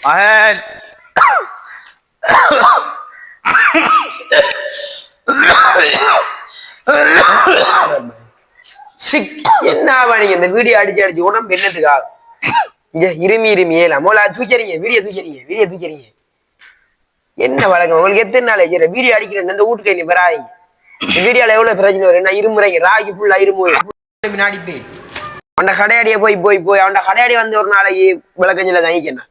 மகன் சிக் என்ன நீங்க இந்த வீடியோ அடிச்சு அடிச்சு உடம்பு என்னத்துக்கா? இங்க இருமி இருமி ஏலாம். மோலா தூக்கிறீங்க வீடியோ தூக்கிறீங்க வீடியோ தூக்கிறீங்க. என்ன வழக்கம்? உங்களுக்கு எத்தனை நாள் ஆச்சு? வீடியோ அடிக்கிறேன் இந்த வீட்டுக்கு நீ வராங்க வீடியோல எவ்வளவு பிரச்சனை வரும்? என்ன இருமுறைங்க ராகி ஃபுல்லா இருமுறை பின்னாடி போய் அவன் கடையாடிய போய் போய் போய் அவன் கடையாடி வந்து ஒரு நாளைக்கு விளக்கஞ்சில தங்கிக்கணும்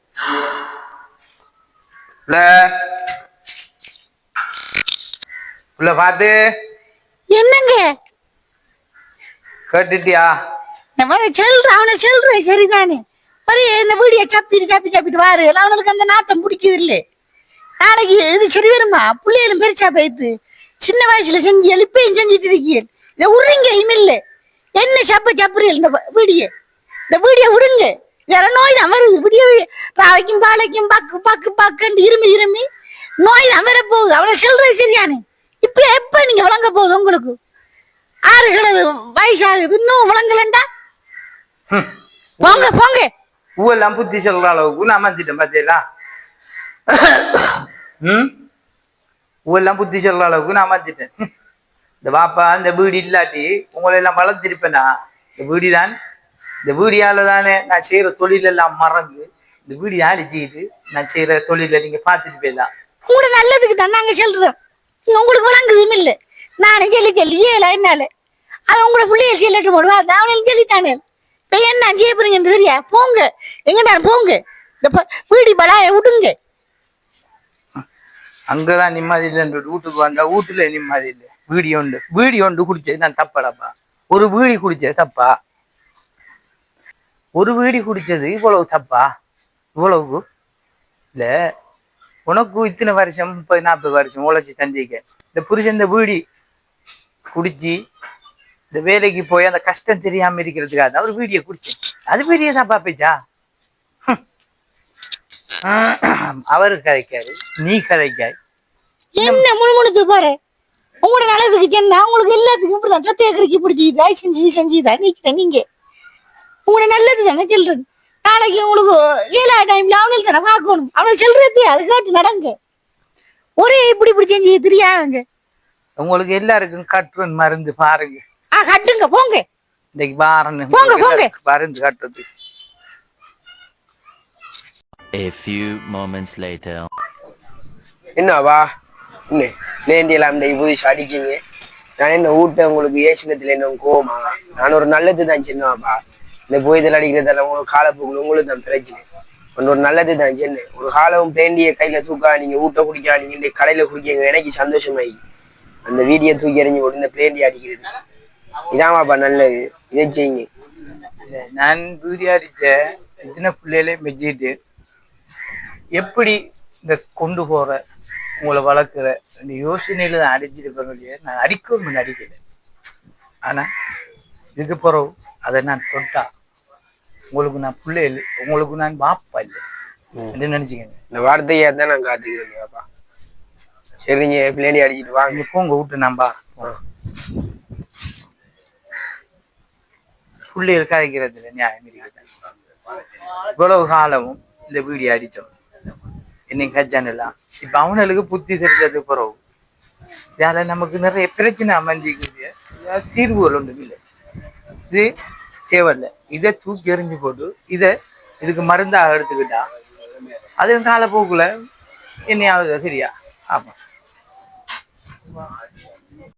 உள்ள பார்த்து என்னங்க? கேட்டுட்டியா? மாதிரி செல்ற அவனை செல்ற சரிதானே. மாதிரி இந்த வீடியோ சப்பிட்டு சப்பி சப்பிட்டு வாரு அவனுக்கு அந்த நாத்தம் பிடிக்குது இல்ல நாளைக்கு இது சரி வருமா? பிள்ளைகளும் பெருசா போயிடுது. சின்ன வயசுல செஞ்சு எழுப்பையும் செஞ்சுட்டு இருக்கீங்க. இதை விடுறீங்க இமில்ல. என்ன சப்ப சப்புறீங்க இந்த வீடியோ? இந்த வீடியோ விடுங்க. இதெல்லாம் நோய் தான் வருது. வீடியோ ராவைக்கும் பாலைக்கும் பக்கு பக்கு பக்குன்னு இருமி இருமி. நோய் தான் வர போகுது. அவனை செல்றது சரியானே. இப்ப எப்ப நீங்க விளங்க போகுது உங்களுக்கு? ஆறுகளது வயசாகுது. இன்னும் விளங்கலண்டா? போங்க போங்க. ஊரெல்லாம் புத்தி சொல்ற அளவுக்கு நான் வந்துட்டேன் பார்த்தீங்களா ம் ஊரெல்லாம் புத்தி சொல்ற அளவுக்கு நான் ஹம். இந்த பாப்பா இந்த வீடு இல்லாட்டி உங்களை எல்லாம் வளர்த்திருப்பேனா இந்த வீடு தான் இந்த வீடியால தானே நான் செய்யற தொழில் எல்லாம் மறந்து இந்த வீடியோ அடிச்சுக்கிட்டு நான் செய்யற தொழில நீங்க பார்த்துட்டு போயிடலாம் உங்களோட நல்லதுக்கு தான் நாங்க சொல்றோம். உங்களுக்கு விளங்குதும் இல்ல. நானும் சொல்லி சொல்லி ஏல என்னால. அது உங்களோட பிள்ளைகள் சொல்லட்டு போடுவா? அது அவனையும் சொல்லிட்டானே. இப்ப என்ன செய்ய போறீங்கன்னு தெரியா? போங்க. எங்கடா போங்க? இந்த வீடி பலாய விடுங்க. அங்கதான் நிம்மதி இல்லைன்ற வீட்டுக்கு வந்தா வீட்டுல நிம்மதி இல்லை. வீடி உண்டு வீடி உண்டு குடிச்சது நான் தப்பாடாப்பா ஒரு வீடி குடிச்சது தப்பா? ஒரு வீடி குடிச்சது இவ்வளவு தப்பா? இவ்வளவுக்கு? இல்ல உனக்கு இத்தனை வருஷம் முப்பது நாற்பது வருஷம் உழைச்சி தந்திக்க இந்த புருஷன் இந்த வீடி குடிச்சு இந்த வேலைக்கு போய் அந்த கஷ்டம் தெரியாம இருக்கிறதுக்காக தான் ஒரு வீடியோ குடிச்சேன். அது பெரிய தப்பா பேச்சா? அவர் கதைக்காரு நீ கதைக்காய். என்ன முணுமுணுத்து பாரு. உங்களோட நல்லதுக்கு சொன்னா உங்களுக்கு எல்லாத்துக்கும் இப்படிதான் சொத்தையக்கறிக்கு பிடிச்சிதா செஞ்சு செஞ்சுதா? நிக்கிறேன் நீங்க. உங்களோட நல்லது தானே சொல்றேன் நாளைக்கு உங்களுக்கு ஏழா டைம்ல அவனுக்கு தானே பார்க்கணும். அவனை சொல்றது அது காட்டு நடங்க. ஒரே இப்படி இப்படி செஞ்சு தெரியாதுங்க. உங்களுக்கு எல்லாருக்கும் கட்டுறன் மருந்து பாருங்க. ஆ கட்டுங்க போங்க. இன்னைக்கு பாருங்க போங்க, போங்க. மருந்து கட்டுறது. A few moments later. என்னவா? என்ன லேண்டியெல்லாம் இந்த புதுசு அடிச்சிங்க நான் என்ன ஊட்ட உங்களுக்கு ஏசினத்துல என்ன கோவமா? நான் ஒரு நல்லது தான் சின்னவாப்பா இந்த போயதில் அடிக்கிறதெல்லாம் உங்களுக்கு காலப்போக்கில் உங்களுக்கு தான் பிரச்சனை. ஒன்று ஒரு நல்லது தான் சின்ன. ஒரு காலம் பேண்டிய கையில் தூக்கா நீங்கள் ஊட்ட குடிக்கா நீங்கள் இந்த கடையில் குடிக்க எனக்கு சந்தோஷமாயி. அந்த வீடியோ தூக்கி எறிஞ்சு போட்டு இந்த பிளேண்டி அடிக்கிறது. இதான்வாப்பா நல்லது. இதை செய்யுங்க. நான் வீடியோ அடித்த இத்தனை பிள்ளைகளே மெச்சிட்டு எப்படி இந்த கொண்டு போகிற உங்களை வளர்க்குற இந்த யோசனையில தான் அடிச்சிருப்பேன் இல்லையா நான் அடிக்கவும் அடிக்கல. ஆனா இதுக்கு பிறகு அதை நான் தொட்டா உங்களுக்கு நான் பிள்ளைகள் உங்களுக்கு நான் பாப்பா இல்லை. என்ன நினைச்சுக்கங்க? இந்த வார்த்தையா தான் நான் காத்துக்கிறேன் பாப்பா. சரிங்க பிளேண்டி அடிச்சிட்டு வாங்க நீங்க போங்க விட்டு நம்பா பிள்ளைகள் கதைக்கிறதுல நியாயம் இருக்குது. இவ்வளவு காலமும் இந்த வீடியோ அடித்தோம். இன்னைக்கு கஜானெல்லாம் இப்ப அவனுக்கு புத்தி தெரிஞ்சது பிறகு இதால நமக்கு நிறைய பிரச்சனை அமைஞ்சிக்குது. தீர்வுகள் ஒன்றும் இல்லை. இது தேவையில்லை. இதை தூக்கி எறிஞ்சு போட்டு இதை இதுக்கு மருந்தாக எடுத்துக்கிட்டா அது காலப்போக்கில் என்னையாவது சரியா? ஆமாம்